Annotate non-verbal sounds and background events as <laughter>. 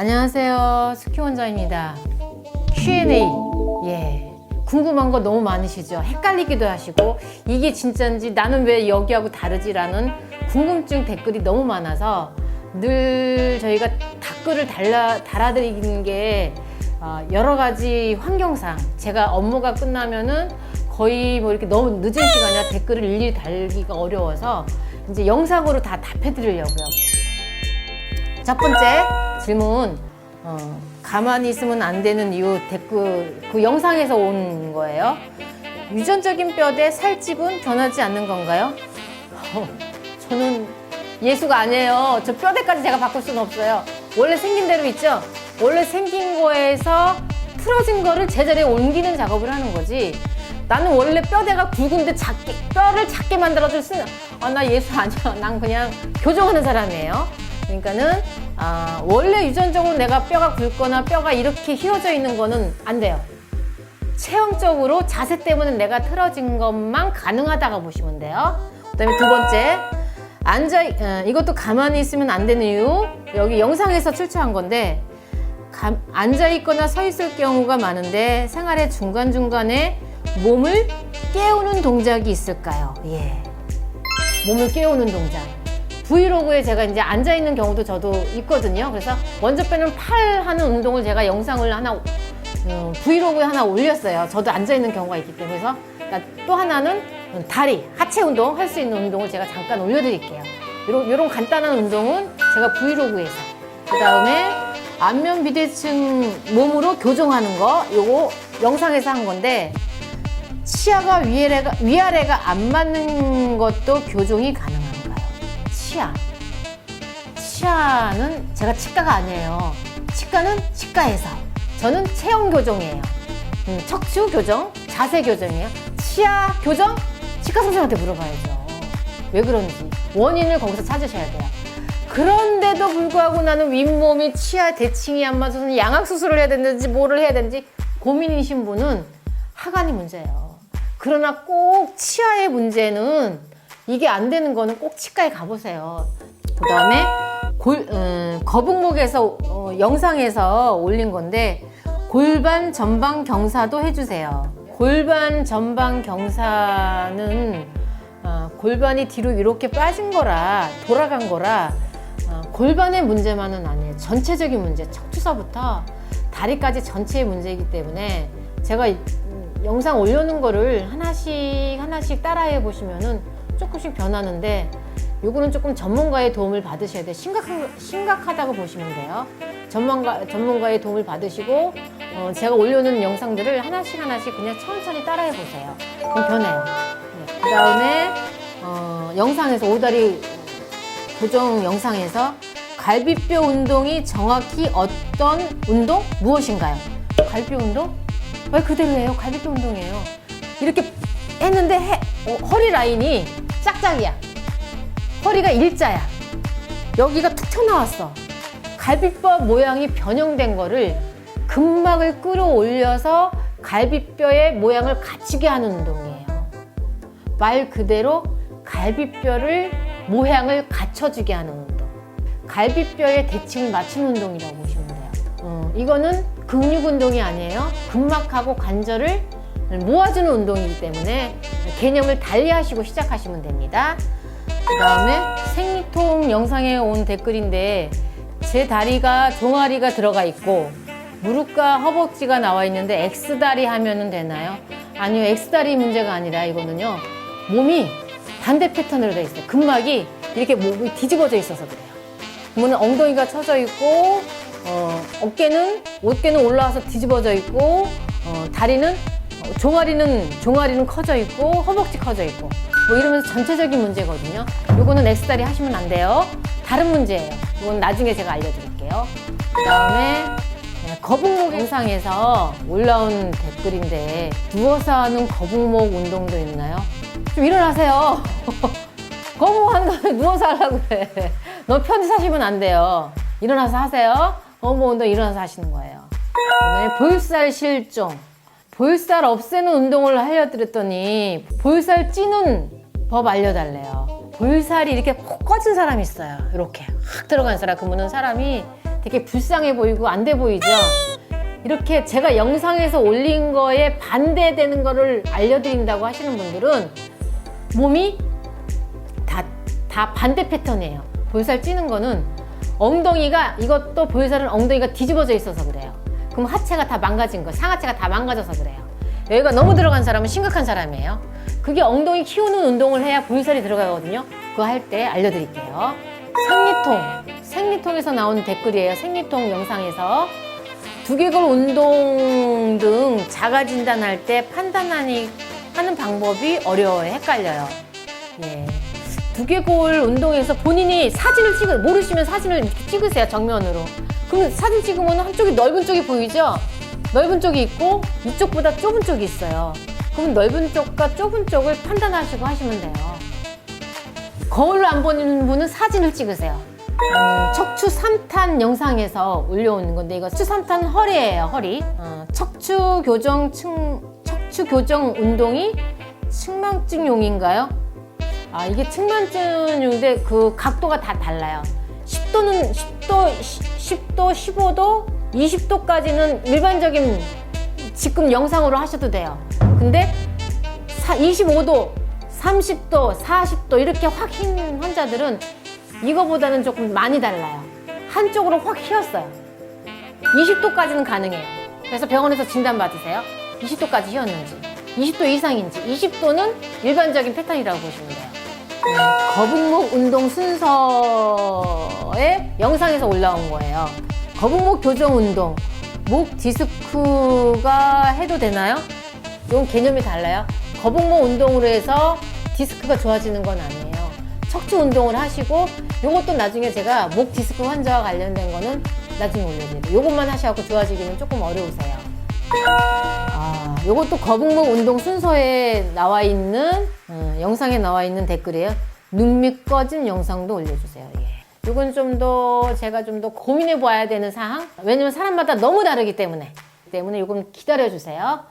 안녕하세요. 스키 원장입니다. Q&A. 예. 궁금한 거 너무 많으시죠? 헷갈리기도 하시고, 이게 진짜인지 나는 왜 여기하고 다르지라는 궁금증 댓글이 너무 많아서 늘 저희가 댓글을 달라, 달아드리는 게 어, 여러 가지 환경상 제가 업무가 끝나면은 거의 뭐 이렇게 너무 늦은 시간이라 댓글을 일일이 달기가 어려워서 이제 영상으로 다 답해드리려고요. 첫 번째 질문. 어, 가만히 있으면 안 되는 이유 댓글 그 영상에서 온 거예요. 유전적인 뼈 대 살집은 변하지 않는 건가요? 어, 저는 예수가 아니에요. 저 뼈대까지 제가 바꿀 수는 없어요. 원래 생긴 대로 있죠? 원래 생긴 거에서 틀어진 거를 제자리에 옮기는 작업을 하는 거지. 나는 원래 뼈대가 굵은데 작게, 뼈를 작게 만들어줄 수는, 아, 나 예수 아니야. 난 그냥 교정하는 사람이에요. 그러니까는, 아, 원래 유전적으로 내가 뼈가 굵거나 뼈가 이렇게 휘어져 있는 거는 안 돼요. 체형적으로 자세 때문에 내가 틀어진 것만 가능하다고 보시면 돼요. 그다음에 두 번째 앉아 어, 이것도 가만히 있으면 안 되는 이유 여기 영상에서 출처한 건데 가- 앉아 있거나 서 있을 경우가 많은데 생활의 중간 중간에 몸을 깨우는 동작이 있을까요? 예, 몸을 깨우는 동작. 브이로그에 제가 이제 앉아 있는 경우도 저도 있거든요. 그래서 먼저 빼는 팔 하는 운동을 제가 영상을 하나 음, 브이로그에 하나 올렸어요. 저도 앉아 있는 경우가 있기 때문에 그래서 그러니까 또 하나는 다리 하체 운동 할 수 있는 운동을 제가 잠깐 올려드릴게요. 이런 이런 간단한 운동은 제가 브이로그에서 그 다음에 안면 비대칭 몸으로 교정하는 거 요거 영상에서 한 건데 치아가 위아래가 위아래가 안 맞는 것도 교정이 가능한가요? 치아 치아는 제가 치과가 아니에요. 치과는 치과에서 저는 체형 교정이에요. 음, 척추 교정, 자세 교정이에요. 치아 교정 치과 선생님한테 물어봐야죠. 왜 그런지 원인을 거기서 찾으셔야 돼요. 그런데도 불구하고 나는 윗몸이 치아 대칭이 안 맞아서 양악 수술을 해야 되는지 뭐를 해야 되는지 고민이신 분은 하관이 문제예요. 그러나 꼭 치아의 문제는 이게 안 되는 거는 꼭 치과에 가보세요. 그 다음에 골, 음, 거북목에서 어, 영상에서 올린 건데 골반 전방 경사도 해주세요. 골반 전방 경사는 어, 골반이 뒤로 이렇게 빠진 거라 돌아간 거라 어, 골반의 문제만은 아니에요. 전체적인 문제, 척추서부터 다리까지 전체의 문제이기 때문에 제가 이- 음, 영상 올려놓은 거를 하나씩 하나씩 따라해 보시면은 조금씩 변하는데 요거는 조금 전문가의 도움을 받으셔야 돼요. 심각한, 심각하다고 보시면 돼요. 전문가, 전문가의 도움을 받으시고, 어, 제가 올려놓은 영상들을 하나씩 하나씩 그냥 천천히 따라해 보세요. 그럼 변해요. 네. 그 다음에, 어, 영상에서 오다리 교정 영상에서 갈비뼈 운동이 정확히 어떤 운동? 무엇인가요? 갈비뼈 운동? 말 그대로예요. 갈비뼈 운동이에요. 이렇게 했는데 해- 어, 허리 라인이 짝짝이야. 허리가 일자야. 여기가 툭 튀어나왔어. 갈비뼈 모양이 변형된 거를 근막을 끌어올려서 갈비뼈의 모양을 갖추게 하는 운동이에요. 말 그대로 갈비뼈를 모양을 갖춰주게 하는 운동. 갈비뼈의 대칭을 맞추는 운동이라고 보시면 돼요. 어, 이거는 근육 운동이 아니에요. 근막하고 관절을 모아주는 운동이기 때문에 개념을 달리 하시고 시작하시면 됩니다. 그 다음에 생리통 영상에 온 댓글인데 제 다리가 종아리가 들어가 있고 무릎과 허벅지가 나와 있는데 X다리 하면은 되나요? 아니요, X다리 문제가 아니라 이거는요. 몸이 반대 패턴으로 돼 있어요. 근막이 이렇게 몸이 뒤집어져 있어서 그래요. 그러면 엉덩이가 처져 있고 어, 어깨는 어깨는 올라와서 뒤집어져 있고 어, 다리는 어, 종아리는 종아리는 커져 있고 허벅지 커져 있고 뭐 이러면서 전체적인 문제거든요. 요거는 X다리 하시면 안 돼요. 다른 문제예요. 이건 나중에 제가 알려드릴게요. 그다음에 네, 거북목 영상에서 올라온 댓글인데 누워서 하는 거북목 운동도 있나요? 좀 일어나세요. <laughs> 하는 거는 누워서 하려고 그래. 너 편히 사시면 안 돼요. 일어나서 하세요. 거북목 운동 일어나서 하시는 거예요. 그다음에 볼살 실종. 볼살 없애는 운동을 알려드렸더니 볼살 찌는 법 알려달래요. 볼살이 이렇게 콕 꺼진 사람이 있어요. 이렇게 확 들어간 사람. 그러면 사람이 되게 불쌍해 보이고 안 돼 보이죠? 이렇게 제가 영상에서 올린 거에 반대되는 거를 알려드린다고 하시는 분들은 몸이 다, 다 반대 패턴이에요. 볼살 찌는 거는 엉덩이가 이것도 볼살은 엉덩이가 뒤집어져 있어서 그래요. 그럼 하체가 다 망가진 거, 상하체가 다 망가져서 그래요. 여기가 너무 들어간 사람은 심각한 사람이에요. 그게 엉덩이 키우는 운동을 해야 볼살이 들어가거든요. 그거 할 때 알려드릴게요. 생리통, 생리통에서 나온 댓글이에요. 생리통 영상에서 두개골 운동 등 자가 진단할 때 판단하니 하는 방법이 어려워요. 헷갈려요. 예. 두개골 운동에서 본인이 사진을 찍어 모르시면 사진을 찍으세요 정면으로. 그럼 사진 찍으면 한쪽이 넓은 쪽이 보이죠? 넓은 쪽이 있고 이쪽보다 좁은 쪽이 있어요. 그럼 넓은 쪽과 좁은 쪽을 판단하시고 하시면 돼요. 거울로 안 보는 분은 사진을 찍으세요. 음, 척추 3탄 영상에서 올려오는 건데 이거 척추 3탄 허리예요 허리 어, 척추 교정 층 척추 교정 운동이 측만증용인가요? 아 이게 측만증용인데 그 각도가 다 달라요 10도는 10 도 10도 15도 20도까지는 일반적인 지금 영상으로 하셔도 돼요 근데 사- 25도 30도 40도 이렇게 확 흰 환자들은 이거보다는 조금 많이 달라요. 한쪽으로 확 휘었어요. 20도까지는 가능해요. 그래서 병원에서 진단 받으세요. 20도까지 휘었는지, 20도 이상인지, 20도는 일반적인 패턴이라고 보시면 돼요. 음, 거북목 운동 순서 에 영상에서 올라온 거예요. 거북목 교정 운동, 목 디스크가 해도 되나요? 이건 개념이 달라요. 거북목 운동으로 해서 디스크가 좋아지는 건 아니에요. 척추 운동을 하시고 요것도 나중에 제가 목 디스크 환자와 관련된 거는 나중에 올려드릴게요. 요것만 하셔갖고 좋아지기는 조금 어려우세요. 아, 요것도 거북목 운동 순서에 나와 있는 음, 영상에 나와 있는 댓글이에요. 눈밑 꺼진 영상도 올려주세요. 예. 이건 좀 더 제가 좀 더 고민해 봐야 되는 사항. 왜냐면 사람마다 너무 다르기 때문에 때문에 이건 기다려 주세요.